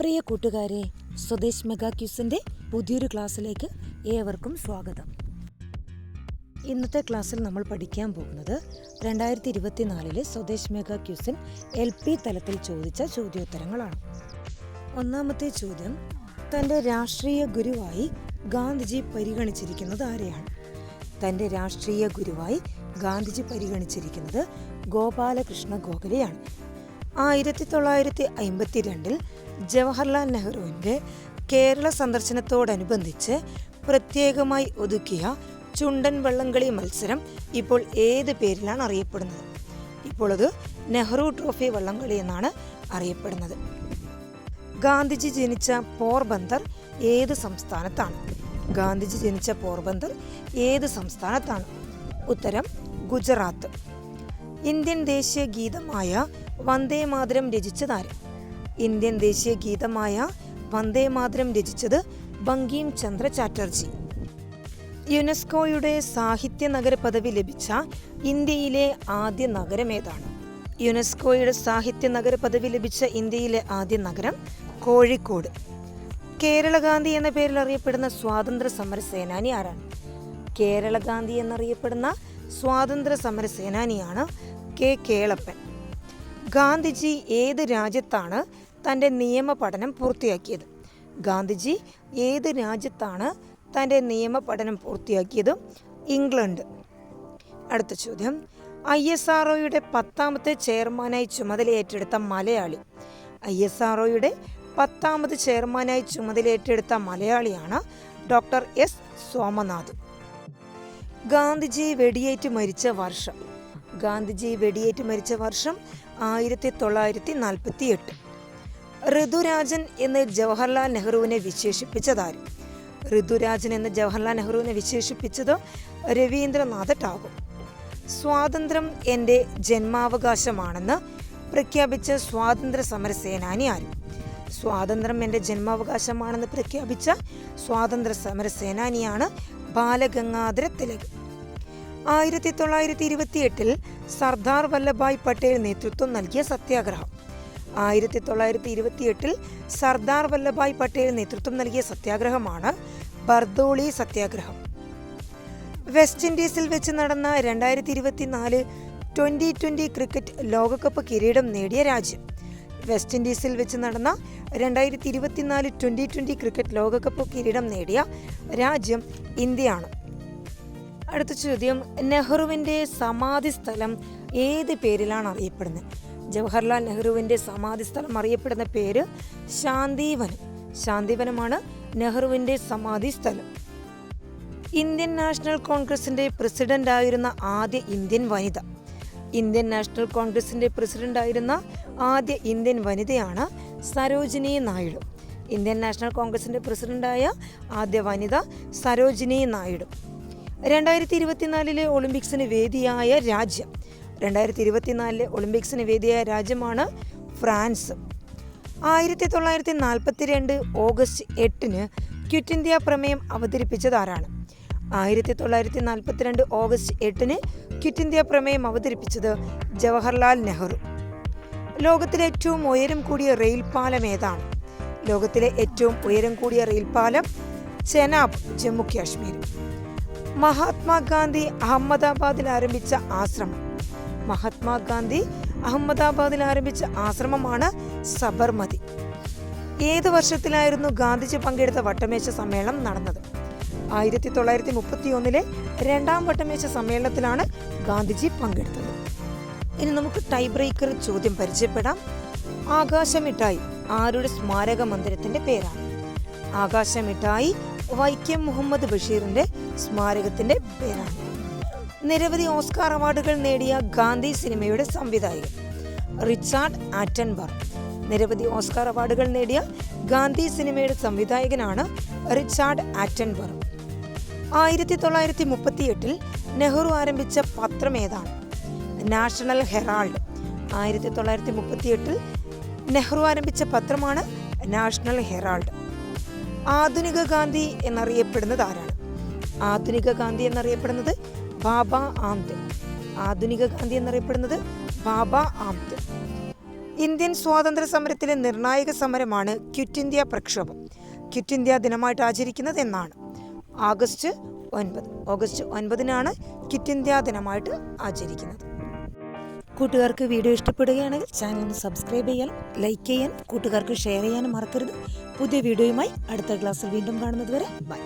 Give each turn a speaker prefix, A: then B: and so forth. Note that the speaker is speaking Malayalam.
A: പ്രിയ കൂട്ടുകാരെ സ്വദേശ് മെഗാ ക്യൂസിന്റെ പുതിയൊരു ക്ലാസ്സിലേക്ക് ഏവർക്കും സ്വാഗതം. ഇന്നത്തെ ക്ലാസ്സിൽ നമ്മൾ പഠിക്കാൻ പോകുന്നത് രണ്ടായിരത്തി ഇരുപത്തിനാലിലെ സ്വദേശ് മെഗാ ക്യൂസിൻ എൽ പി തലത്തിൽ ചോദിച്ച ചോദ്യോത്തരങ്ങളാണ്. ഒന്നാമത്തെ ചോദ്യം തന്റെ രാഷ്ട്രീയ ഗുരുവായി ഗാന്ധിജി പരിഗണിച്ചിരിക്കുന്നത് ആരെയാണ്? തന്റെ രാഷ്ട്രീയ ഗുരുവായി ഗാന്ധിജി പരിഗണിച്ചിരിക്കുന്നത് ഗോപാലകൃഷ്ണ ഗോഖലെയാണ്. ആയിരത്തി തൊള്ളായിരത്തി അമ്പത്തിരണ്ടിൽ ജവഹർലാൽ നെഹ്റുവിന്റെ കേരള സന്ദർശനത്തോടനുബന്ധിച്ച് പ്രത്യേകമായി ഒതുക്കിയ ചുണ്ടൻ വള്ളംകളി മത്സരം ഇപ്പോൾ ഏത് പേരിലാണ് അറിയപ്പെടുന്നത്? ഇപ്പോൾ അത് നെഹ്റു ട്രോഫി വള്ളംകളി എന്നാണ് അറിയപ്പെടുന്നത്. ഗാന്ധിജി ജനിച്ച പോർബന്ദർ ഏത് സംസ്ഥാനത്താണ്? ഗാന്ധിജി ജനിച്ച പോർബന്ദർ ഏത് സംസ്ഥാനത്താണ്? ഉത്തരം ഗുജറാത്ത്. ഇന്ത്യൻ ദേശീയ ഗീതമായ വന്ദേ മാതരം രചിച്ചതാര്? ഇന്ത്യൻ ദേശീയ ഗീതമായ വന്ദേ മാതരം രചിച്ചത് ബങ്കീം ചന്ദ്ര ചാറ്റർജി. യുനെസ്കോയുടെ സാഹിത്യ നഗര പദവി ലഭിച്ച ഇന്ത്യയിലെ ആദ്യ നഗരം ഏതാണ്? യുനെസ്കോയുടെ സാഹിത്യ നഗര പദവി ലഭിച്ച ഇന്ത്യയിലെ ആദ്യ നഗരം കോഴിക്കോട്. കേരളഗാന്ധി എന്ന പേരിൽ അറിയപ്പെടുന്ന സ്വാതന്ത്ര്യ സമര സേനാനി ആരാണ്? കേരള ഗാന്ധി എന്നറിയപ്പെടുന്ന സ്വാതന്ത്ര്യ സമര സേനാനിയാണ് കെ. കേളപ്പൻ. ഗാന്ധിജി ഏത് രാജ്യത്താണ് തന്റെ നിയമ പഠനം പൂർത്തിയാക്കിയത്? ഗാന്ധിജി ഏത് രാജ്യത്താണ് തന്റെ നിയമ പഠനം പൂർത്തിയാക്കിയത്? ഇംഗ്ലണ്ട്. അടുത്ത ചോദ്യം. ഐ എസ് ആർ ഒയുടെ പത്താമത്തെ ചെയർമാനായി ചുമതലയേറ്റെടുത്ത മലയാളി. ഐ എസ് ആർ ഒയുടെ പത്താമത് ചെയർമാനായി ചുമതലയേറ്റെടുത്ത മലയാളിയാണ് ഡോക്ടർ എസ്. സോമനാഥ്. ഗാന്ധിജി വെടിയേറ്റ് മരിച്ച വർഷം. ഗാന്ധിജി വെടിയേറ്റ് മരിച്ച വർഷം ആയിരത്തി തൊള്ളായിരത്തി നാൽപ്പത്തി എട്ട് ഋതുരാജൻ എന്ന് ജവഹർലാൽ നെഹ്റുവിനെ വിശേഷിപ്പിച്ചതാരും. ഋതുരാജൻ എന്ന് ജവഹർലാൽ നെഹ്റുവിനെ വിശേഷിപ്പിച്ചത് രവീന്ദ്രനാഥ ടാഗോർ സ്വാതന്ത്ര്യം എന്റെ ജന്മാവകാശമാണെന്ന് പ്രഖ്യാപിച്ച സ്വാതന്ത്ര്യ സമര സേനാനി ആരും സ്വാതന്ത്ര്യം എന്റെ ജന്മാവകാശമാണെന്ന് പ്രഖ്യാപിച്ച സ്വാതന്ത്ര്യ സമര സേനാനിയാണ് ബാലഗംഗാധര തിലക് ആയിരത്തി തൊള്ളായിരത്തി ഇരുപത്തിയെട്ടിൽ സർദാർ വല്ലഭായ് പട്ടേൽ നേതൃത്വം നൽകിയ സത്യാഗ്രഹം. ആയിരത്തി തൊള്ളായിരത്തി ഇരുപത്തിയെട്ടിൽ സർദാർ വല്ലഭായ് പട്ടേൽ നേതൃത്വം നൽകിയ സത്യാഗ്രഹമാണ് ബർദോളി സത്യാഗ്രഹം. വെസ്റ്റ് ഇൻഡീസിൽ വെച്ച് നടന്ന രണ്ടായിരത്തി ഇരുപത്തിനാല് ട്വന്റി ട്വന്റി ക്രിക്കറ്റ് ലോകകപ്പ് കിരീടം നേടിയ രാജ്യം. വെസ്റ്റ് ഇൻഡീസിൽ വെച്ച് നടന്ന രണ്ടായിരത്തി ഇരുപത്തിനാല് ട്വന്റി ട്വന്റി ക്രിക്കറ്റ് ലോകകപ്പ് കിരീടം നേടിയ രാജ്യം ഇന്ത്യയാണ്. അടുത്ത ചോദ്യം നെഹ്റുവിന്റെ സമാധി സ്ഥലം ഏത് പേരിലാണ് അറിയപ്പെടുന്നത്? ജവഹർലാൽ നെഹ്റുവിന്റെ സമാധി സ്ഥലം അറിയപ്പെടുന്ന പേര് ശാന്തിവനം. ശാന്തിവനമാണ് നെഹ്റുവിന്റെ സമാധി സ്ഥലം. ഇന്ത്യൻ നാഷണൽ കോൺഗ്രസിന്റെ പ്രസിഡന്റ് ആയിരുന്ന ആദ്യ ഇന്ത്യൻ വനിത. ഇന്ത്യൻ നാഷണൽ കോൺഗ്രസിന്റെ പ്രസിഡന്റ് ആയിരുന്ന ആദ്യ ഇന്ത്യൻ വനിതയാണ് സരോജിനി നായിഡു. ഇന്ത്യൻ നാഷണൽ കോൺഗ്രസിന്റെ പ്രസിഡന്റായ ആദ്യ വനിത സരോജിനി നായിഡു. രണ്ടായിരത്തി ഇരുപത്തിനാലിലെ ഒളിമ്പിക്സിന് വേദിയായ രാജ്യം. രണ്ടായിരത്തി ഇരുപത്തിനാലിലെ ഒളിമ്പിക്സിന് വേദിയായ രാജ്യമാണ് ഫ്രാൻസ്. ആയിരത്തി തൊള്ളായിരത്തി നാൽപ്പത്തിരണ്ട് ഓഗസ്റ്റ് എട്ടിന് ക്വിറ്റ് ഇന്ത്യ പ്രമേയം അവതരിപ്പിച്ചത് ആരാണ്? ആയിരത്തി തൊള്ളായിരത്തി നാൽപ്പത്തിരണ്ട് ഓഗസ്റ്റ് എട്ടിന് ക്വിറ്റ് ഇന്ത്യ പ്രമേയം അവതരിപ്പിച്ചത് ജവഹർലാൽ നെഹ്റു. ലോകത്തിലെ ഏറ്റവും ഉയരം കൂടിയ റെയിൽ പാലം ഏതാണ്? ലോകത്തിലെ ഏറ്റവും ഉയരം കൂടിയ റെയിൽ പാലം ചെനാബ് ജമ്മു കാശ്മീർ. മഹാത്മാഗാന്ധി അഹമ്മദാബാദിൽ ആരംഭിച്ച ആശ്രമം. മഹാത്മാഗാന്ധി അഹമ്മദാബാദിൽ ആരംഭിച്ച ആശ്രമമാണ് സബർമതി. ഏത് വർഷത്തിലായിരുന്നു ഗാന്ധിജി പങ്കെടുത്ത വട്ടമേശ സമ്മേളനം നടന്നത്? ആയിരത്തി തൊള്ളായിരത്തി മുപ്പത്തി ഒന്നിലെ രണ്ടാം വട്ടമേശ സമ്മേളനത്തിലാണ് ഗാന്ധിജി പങ്കെടുത്തത്. ഇനി നമുക്ക് ടൈ ബ്രേക്കർ ചോദ്യം പരിചയപ്പെടാം. ആകാശമിഠായി ആരുടെ സ്മാരക മന്ദിരത്തിന്റെ പേരാണ്? ആകാശമിഠായി വൈക്കം മുഹമ്മദ് ബഷീറിന്റെ സ്മാരകത്തിന്റെ പേരാണ്. നിരവധി ഓസ്കാർ അവാർഡുകൾ നേടിയ ഗാന്ധി സിനിമയുടെ സംവിധായകൻ റിച്ചാർഡ് ആറ്റൻബർഗ്. നിരവധി ഓസ്കാർ അവാർഡുകൾ നേടിയ ഗാന്ധി സിനിമയുടെ സംവിധായകനാണ് റിച്ചാർഡ് ആറ്റൻബർഗ്. ആയിരത്തി തൊള്ളായിരത്തി മുപ്പത്തി എട്ടിൽ നെഹ്റു ആരംഭിച്ച പത്രം ഏതാണ്? National Herald. ആയിരത്തി തൊള്ളായിരത്തി മുപ്പത്തി എട്ടിൽ നെഹ്റു ആരംഭിച്ച പത്രമാണ് നാഷണൽ ഹെറാൾഡ്. ആധുനിക ഗാന്ധി എന്നറിയപ്പെടുന്നത് ആരാണ്? ആധുനിക ഗാന്ധി എന്നറിയപ്പെടുന്നത് ബാബ ആംദ് ആധുനിക ഗാന്ധി എന്നറിയപ്പെടുന്നത് ബാബ ആംദ് ഇന്ത്യൻ സ്വാതന്ത്ര്യ സമരത്തിലെ നിർണായക സമരമാണ് ക്വിറ്റ് ഇന്ത്യ പ്രക്ഷോഭം. ക്വിറ്റ് ഇന്ത്യ ദിനമായിട്ട് ആചരിക്കുന്നത് എന്നാണ്. ആഗസ്റ്റ് ഒൻപത്. ഓഗസ്റ്റ് ഒൻപതിനാണ് ക്വിറ്റ് ഇന്ത്യ ദിനമായിട്ട് ആചരിക്കുന്നത്. കൂട്ടുകാർക്ക് വീഡിയോ ഇഷ്ടപ്പെടുകയാണെങ്കിൽ ചാനൽ സബ്സ്ക്രൈബ് ചെയ്യാൻ ലൈക്ക് ചെയ്യാൻ കൂട്ടുകാർക്ക് ഷെയർ ചെയ്യാനും മറക്കരുത്. പുതിയ വീഡിയോയുമായി അടുത്ത ക്ലാസ്സിൽ വീണ്ടും കാണുന്നത് വരെ ബൈ